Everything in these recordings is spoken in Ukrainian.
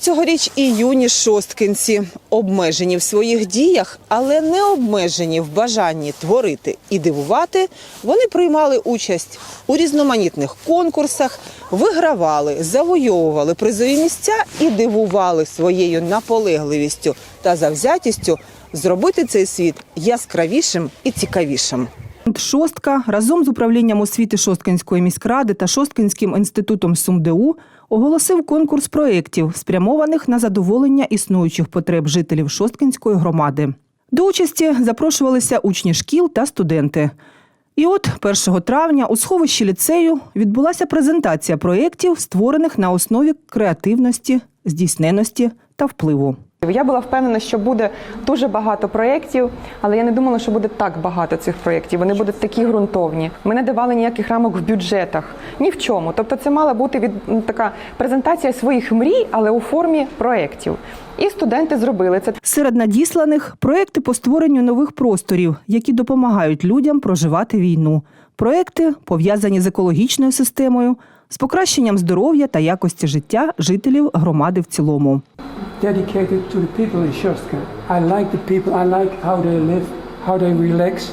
цьогоріч і юні шосткинці обмежені в своїх діях, але не обмежені в бажанні творити і дивувати. Вони приймали участь у різноманітних конкурсах, вигравали, завойовували призові місця і дивували своєю наполегливістю та завзятістю зробити цей світ яскравішим і цікавішим. Шостка разом з управлінням освіти Шосткинської міськради та Шосткинським інститутом СумДУ оголосив конкурс проєктів, спрямованих на задоволення існуючих потреб жителів Шосткинської громади. До участі запрошувалися учні шкіл та студенти. І от 1 травня у сховищі ліцею відбулася презентація проєктів, створених на основі креативності, здійсненості та впливу. Я була впевнена, що буде дуже багато проєктів, але я не думала, що буде так багато цих проєктів. Вони будуть такі ґрунтовні. Ми не давали ніяких рамок в бюджетах, ні в чому. Тобто, це мала бути від м, така презентація своїх мрій, але у формі проєктів. І студенти зробили це. Серед надісланих проекти по створенню нових просторів, які допомагають людям проживати війну. Проекти пов'язані з екологічною системою, з покращенням здоров'я та якості життя жителів громади в цілому. Dedicated to the people in Shostka. I like the people, I like how they live, how they relax.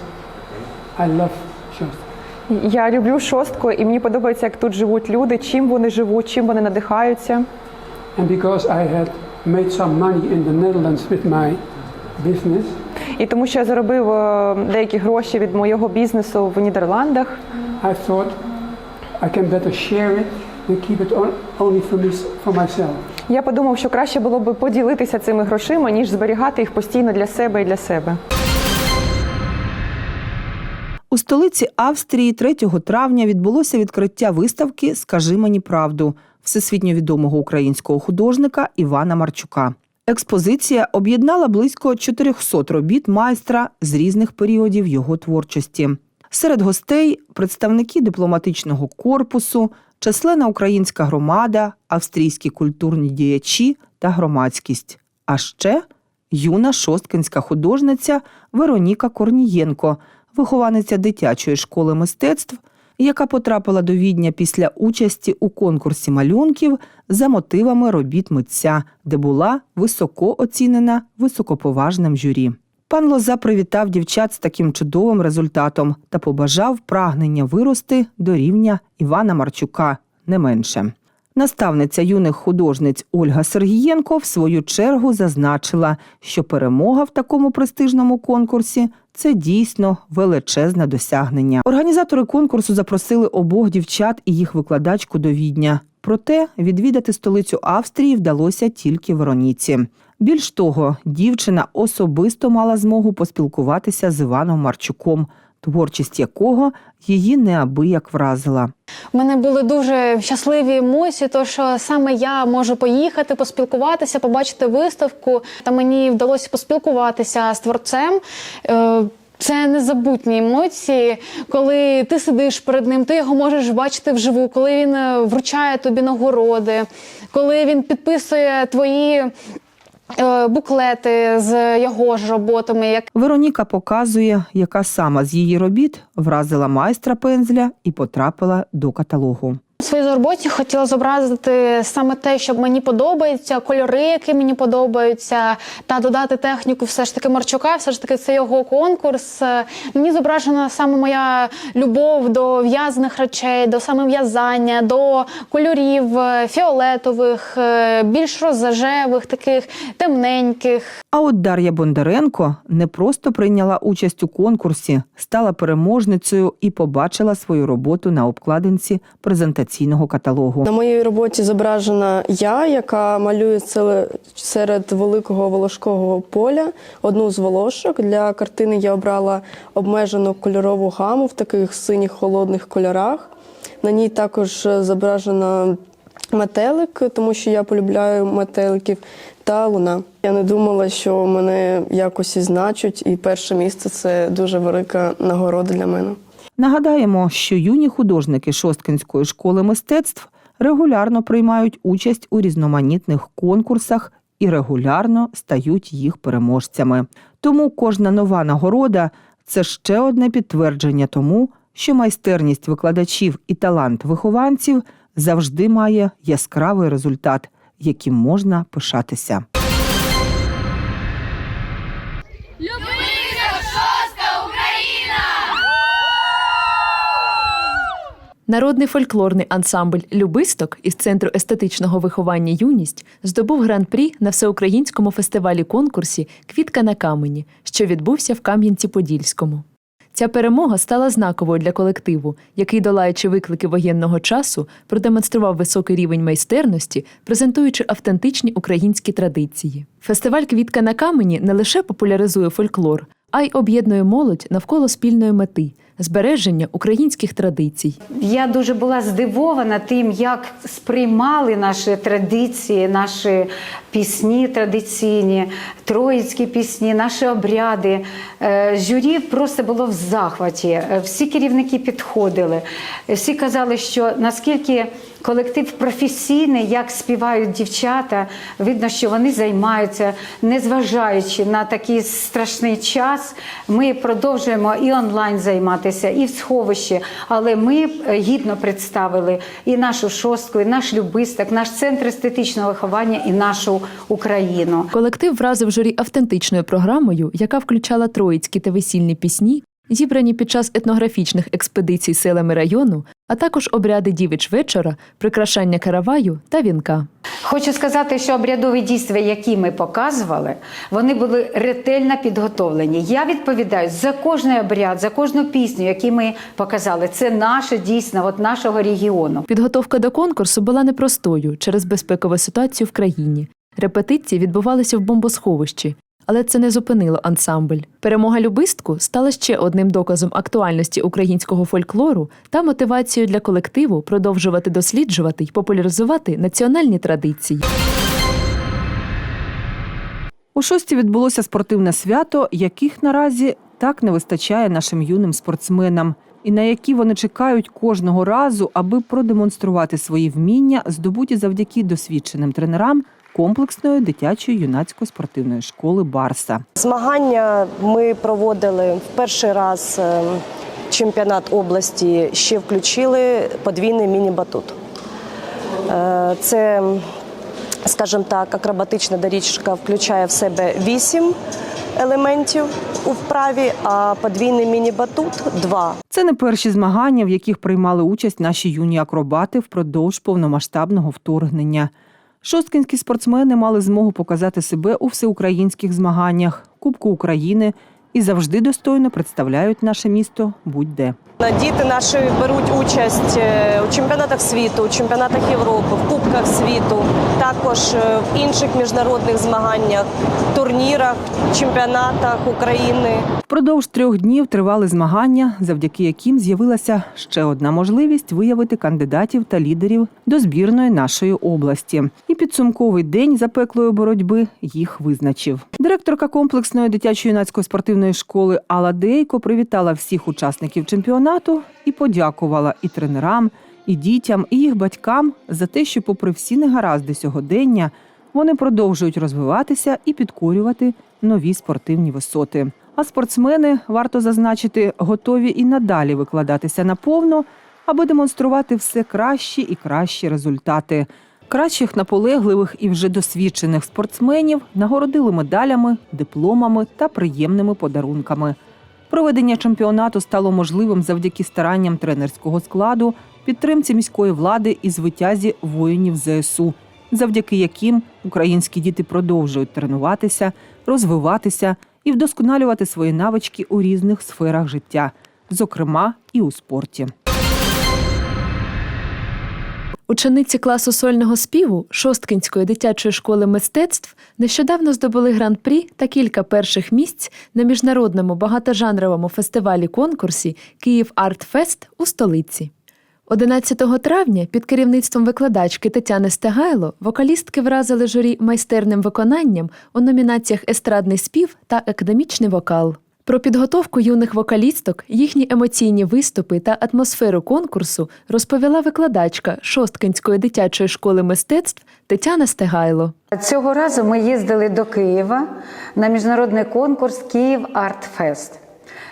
I love Shostka. Я люблю шостку, і мені подобається, як тут живуть люди, чим вони живуть, чим вони надихаються. And because I had made some money in the Netherlands with my business, І тому, що я заробив е, деякі гроші від моєго бізнесу в Нідерландах. I thought I can better share it than keep it only for myself. Я подумав, що краще було б поділитися цими грошима, ніж зберігати їх постійно для себе і для себе. У столиці Австрії 3 травня відбулося відкриття виставки Скажи мені правду всесвітньо відомого українського художника Івана Марчука. Експозиція об'єднала близько 400 робіт майстра з різних періодів його творчості. Серед гостей представники дипломатичного корпусу, численна українська громада, австрійські культурні діячі та громадськість. А ще юна шосткинська художниця Вероніка Корнієнко, вихованиця дитячої школи мистецтв, яка потрапила до Відня після участі у конкурсі малюнків за мотивами робіт митця, де була високо оцінена високоповажним журі. Пан Лоза привітав дівчат з таким чудовим результатом та побажав прагнення вирости до рівня Івана Марчука не менше. Наставниця юних художниць Ольга Сергієнко в свою чергу зазначила, що перемога в такому престижному конкурсі це дійсно величезне досягнення. Організатори конкурсу запросили обох дівчат і їх викладачку до Відня. Проте відвідати столицю Австрії вдалося тільки Вероніці. Більш того, дівчина особисто мала змогу поспілкуватися з Іваном Марчуком, творчість якого її неабияк вразила. У мене були дуже щасливі емоції, то що саме я можу поїхати, поспілкуватися, побачити виставку. Та мені вдалося поспілкуватися з творцем. Е, Це незабутні емоції, коли ти сидиш перед ним, ти його можеш бачити вживу, коли він е, вручає тобі нагороди, коли він підписує твої буклети з його ж роботами. Як Вероніка показує, яка сама з її робіт вразила майстра пензля і потрапила до каталогу. Своїй роботі хотіла зобразити саме те, що мені подобається, кольори, які мені подобаються, та додати техніку все ж таки Марчука, все ж таки це його конкурс. Е, Мені зображена саме моя любов до в'язаних речей, до саме в'язання, до кольорів е, фіолетових, е, більш розжевих, таких темненьких. А от Дар'я Бондаренко не просто прийняла участь у конкурсі, стала переможницею і побачила свою роботу на обкладинці презентаційного каталогу. На моїй роботі зображена я, яка малює целе- серед великого волошкового поля одну з волошок. Для картини я обрала обмежену кольорову гаму в таких синіх холодних кольорах. На ній також зображена метелик, тому що я полюбляю метеликів, та луна. Я не думала, що мене якось і значуть, і перше місце це дуже велика нагорода для мене. Нагадаємо, що юні художники Шосткинської школи мистецтв регулярно приймають участь у різноманітних конкурсах і регулярно стають їх переможцями. Тому кожна нова нагорода це ще одне підтвердження тому, що майстерність викладачів і талант вихованців завжди має яскравий результат, яким можна пишатися. Народний фольклорний ансамбль Любисток із центру естетичного виховання Юність здобув гран-прі на всеукраїнському фестивалі конкурсі Квітка на камені, що відбувся в Кам'янці-Подільському. Ця перемога стала знаковою для колективу, який, долаючи виклики воєнного часу, продемонстрував високий рівень майстерності, презентуючи автентичні українські традиції. Фестиваль Квітка на камені не лише популяризує фольклор, а й об'єднує молодь навколо спільної мети збереження українських традицій. Я дуже була здивована тим, як сприймали наші традиції, наші пісні традиційні, троїцькі пісні, наші обряди. Е, Журі просто було в захваті. Е, Всі керівники підходили. Всі казали, що наскільки колектив професійний, як співають дівчата, видно, що вони займаються, незважаючи на такий страшний час. Ми продовжуємо і онлайн займатися, і в сховищі, але ми е, гідно представили і нашу шостку, і наш любисток, наш центр естетичного виховання, і нашу Україну. Колектив вразив журі автентичною програмою, яка включала троїцькі та весільні пісні, зібрані під час етнографічних експедицій селами району, а також обряди дівич вечора, прикрашання караваю та вінка. Хочу сказати, що обрядові дійства, які ми показували, вони були ретельно підготовлені. Я відповідаю за кожний обряд, за кожну пісню, яку ми показали. Це наше дійсно, от нашого регіону. Підготовка до конкурсу була непростою через безпекову ситуацію в країні. Репетиції відбувалися в бомбосховищі, але це не зупинило ансамбль. Перемога любистку стала ще одним доказом актуальності українського фольклору та мотивацією для колективу продовжувати досліджувати й популяризувати національні традиції. У шості відбулося спортивне свято, яких наразі так не вистачає нашим юним спортсменам, і на які вони чекають кожного разу, аби продемонструвати свої вміння, здобуті завдяки досвідченим тренерам комплексної дитячої юнацької спортивної школи Барса. Змагання ми проводили в перший раз е, чемпіонат області. Ще включили подвійний міні-батут. Е, Це, скажімо так, акробатична доріжка включає в себе вісім елементів у вправі, а подвійний міні-батут два. Це не перші змагання, в яких приймали участь наші юні акробати впродовж повномасштабного вторгнення. Шосткинські спортсмени мали змогу показати себе у всеукраїнських змаганнях, Кубку України і завжди достойно представляють наше місто будь-де. Діти наші беруть участь е, у чемпіонатах світу, у чемпіонатах Європи, в Кубках світу, також е, в інших міжнародних змаганнях, турнірах, чемпіонатах України. Впродовж трьох днів тривали змагання, завдяки яким з'явилася ще одна можливість виявити кандидатів та лідерів до збірної нашої області. І підсумковий день запеклої боротьби їх визначив. Директорка комплексної дитячо-юнацької спортивної школи Алла Дейко привітала всіх учасників чемпіонату і подякувала і тренерам, і дітям, і їх батькам за те, що, попри всі негаразди сьогодення, вони продовжують розвиватися і підкорювати нові спортивні висоти. А спортсмени, варто зазначити, готові і надалі викладатися наповно, аби демонструвати все кращі і кращі результати. Кращих наполегливих і вже досвідчених спортсменів нагородили медалями, дипломами та приємними подарунками. Проведення чемпіонату стало можливим завдяки старанням тренерського складу, підтримці міської влади і звитязі воїнів ЗСУ, завдяки яким українські діти продовжують тренуватися, розвиватися і вдосконалювати свої навички у різних сферах життя, зокрема і у спорті. Учениці класу сольного співу Шосткинської дитячої школи мистецтв нещодавно здобули гран-прі та кілька перших місць на міжнародному багатожанровому фестивалі конкурсі Київ Артфест у столиці. 11 травня під керівництвом викладачки Тетяни Стегайло вокалістки вразили журі майстерним виконанням у номінаціях Естрадний спів та академічний вокал. Про підготовку юних вокалісток, їхні емоційні виступи та атмосферу конкурсу розповіла викладачка Шосткинської дитячої школи мистецтв Тетяна Стегайло. Цього разу ми їздили до Києва на міжнародний конкурс Київ Артфест.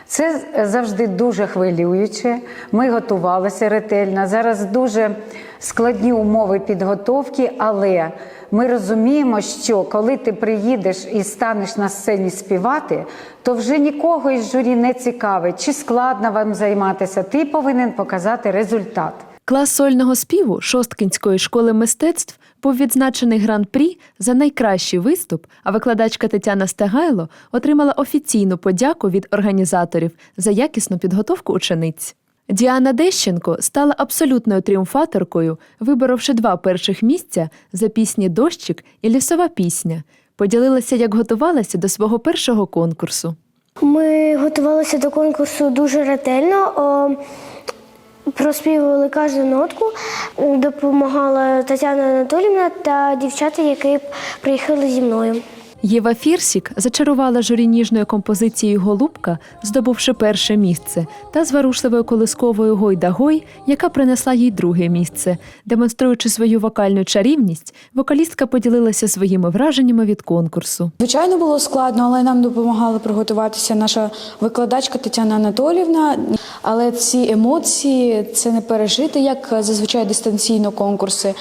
Це завжди дуже хвилююче. Ми готувалися ретельно. Зараз дуже складні умови підготовки, але ми розуміємо, що коли ти приїдеш і станеш на сцені співати, то вже нікого із журі не цікавить, чи складно вам займатися. Ти повинен показати результат. Клас сольного співу Шосткінської школи мистецтв був відзначений гран-прі за найкращий виступ, а викладачка Тетяна Стегайло отримала офіційну подяку від організаторів за якісну підготовку учениць. Діана Дещенко стала абсолютною тріумфаторкою, виборовши два перших місця за пісні Дощик і Лісова пісня. Поділилася, як готувалася до свого першого конкурсу. Ми готувалися до конкурсу дуже ретельно. О, Проспівували кожну нотку, допомагала Тетяна Анатолівна та дівчата, які приїхали зі мною. Єва Фірсік зачарувала журі ніжною композицією Голубка, здобувши перше місце, та зворушливою колисковою Гойда-Гой, яка принесла їй друге місце. Демонструючи свою вокальну чарівність, вокалістка поділилася своїми враженнями від конкурсу. Звичайно, було складно, але нам допомагала приготуватися наша викладачка Тетяна Анатолівна. Але ці емоції це не пережити, як зазвичай дистанційно конкурси.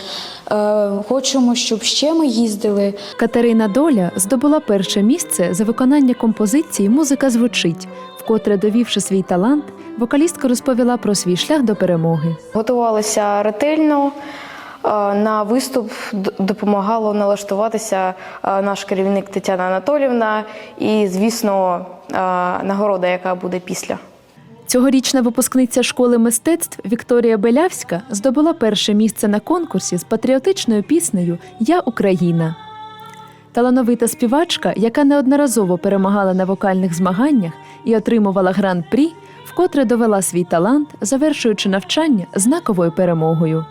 Е, Хочемо, щоб ще ми їздили. Катерина Доля здобула перше місце за виконання композиції Музика звучить, вкотре довівши свій талант, вокалістка розповіла про свій шлях до перемоги. Готувалися ретельно. Е, На виступ допомагало налаштуватися е, наш керівник Тетяна Анатолівна і, звісно, е, нагорода, яка буде після. Цьогорічна випускниця школи мистецтв Вікторія Белявська здобула перше місце на конкурсі з патріотичною піснею Я Україна. Талановита співачка, яка неодноразово перемагала на вокальних змаганнях і отримувала гран-прі, вкотре довела свій талант, завершуючи навчання знаковою перемогою.